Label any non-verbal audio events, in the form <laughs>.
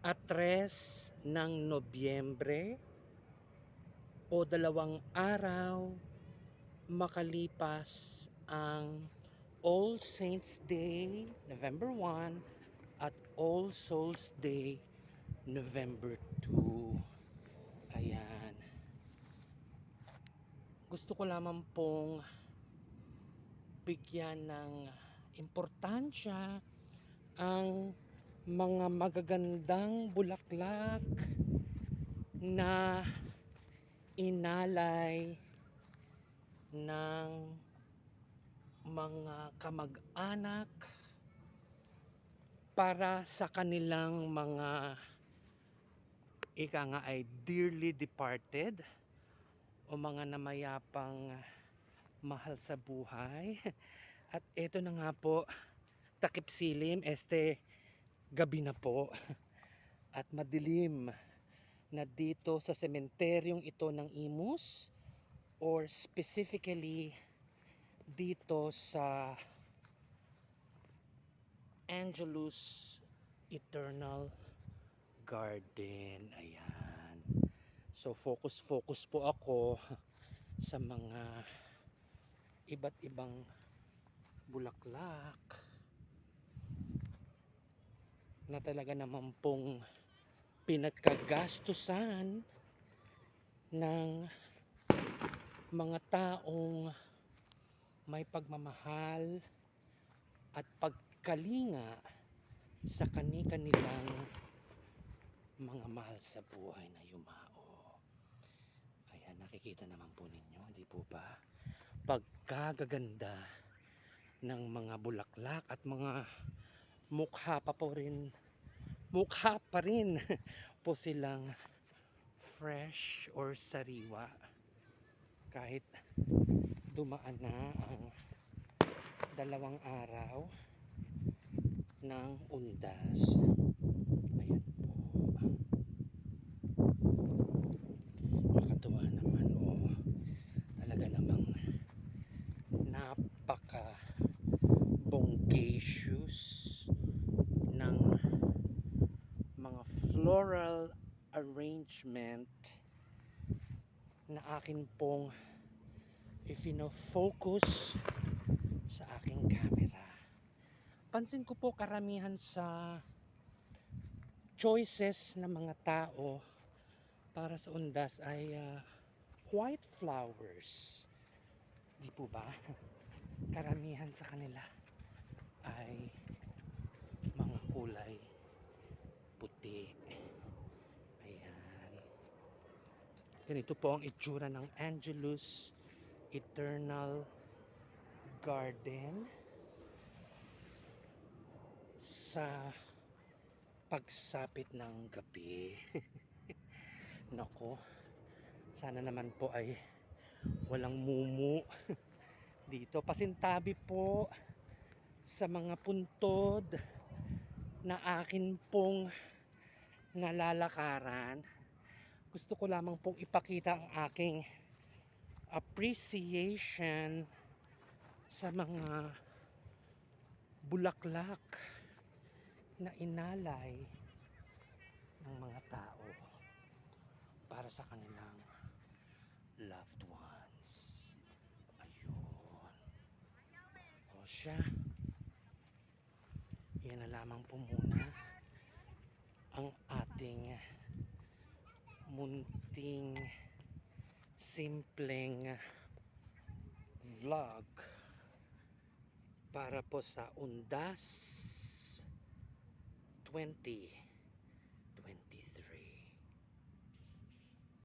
atres ng Nobyembre o dalawang araw makalipas ang All Saints Day, November 1 at All Souls Day, November 2. Ayan. Gusto ko lamang pong bigyan ng importansya ang mga magagandang bulaklak na inalay ng mga kamag-anak para sa kanilang mga ika nga ay dearly departed o mga namayapang mahal sa buhay. <laughs> At eto na nga po takip silim este gabi na po. At madilim na dito sa sementeryong ito ng Imus or specifically dito sa Angelus Eternal Garden. Ayan. So focus focus po ako sa mga iba't ibang bulaklak na talaga naman pong pinagkagastusan ng mga taong may pagmamahal at pagkalinga sa kani-kanilang mga mahal sa buhay na yumao. Ayan, nakikita naman po ninyo, di po ba? Pagkagaganda ng mga bulaklak at mga mukha pa po rin. Mukha pa rin <laughs> po silang fresh or sariwa. Kahit dumaan na ang dalawang araw ng undas. Ayan po. Nakatuwa naman oh. Talaga namang napaka bongacious ng mga floral arrangement na akin pong ifino-focus sa aking camera. Pansin ko po karamihan sa choices ng mga tao para sa undas ay ah, white flowers. Di po ba? <laughs> Karamihan sa kanila ay mga kulay puti. Ayan. Ganito po ang itsura ng Angelus Eternal Garden sa pagsapit ng gabi. <laughs> Nako, sana naman po ay walang mumu <laughs> dito. Pasintabi po sa mga puntod na akin pong nalalakaran. Gusto ko lamang pong ipakita ang aking appreciation sa mga bulaklak na inalay ng mga tao para sa kanilang loved ones. Ayun. O siya. Yan na lamang po muna ang ating munting simpleng vlog para po sa Undas 20